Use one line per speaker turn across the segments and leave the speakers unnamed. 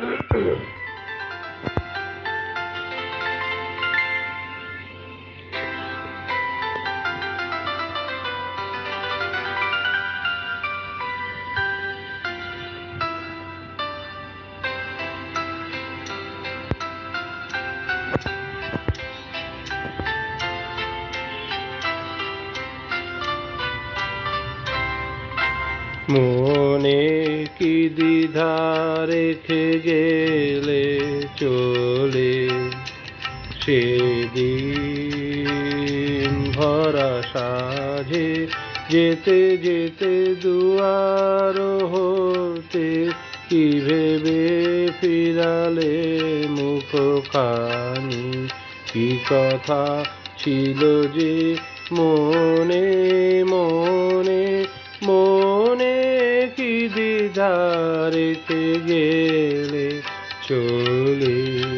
Thank you. মনে কি দ্বিধা রেখে গেলে চলে? সেদিন ভরা সাজে যেতে যেতে দুয়ার হতে কি ভেবে ফিরালে মুখ খানি কি কথা ছিল যে মনে মনে মনে কি দিদারেতে গেলে চলে?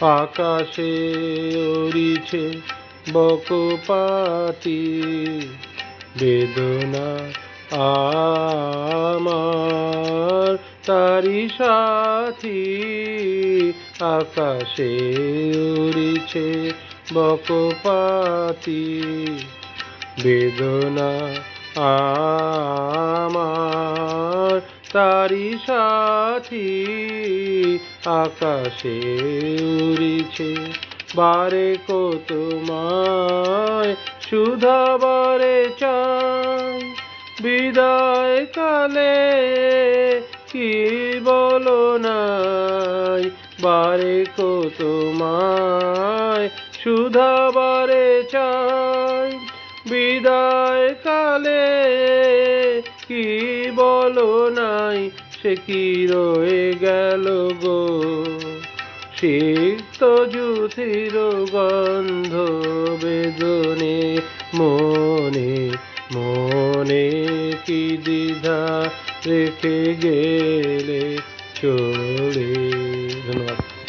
আকাশে উড়িছে বকপাতি বেদনা আমার তারি সাথী। আকাশে উড়িছে বকপাতি বেদনা আমার তারি সাথী আকাশে উড়িছে। বারে কত মায়, সুধা বারে চাই বিদায় কালে কি বলো নাই? বারে কত মায়, সুধা বারে চাই বিদায় কালে কি বলো নাই? সে কি রয়ে গেল গো? সিক্ত জুথির গন্ধ বেদনে, মনে মনে কি দ্বিধা রেখে গেলে চলে? ধন্যবাদ।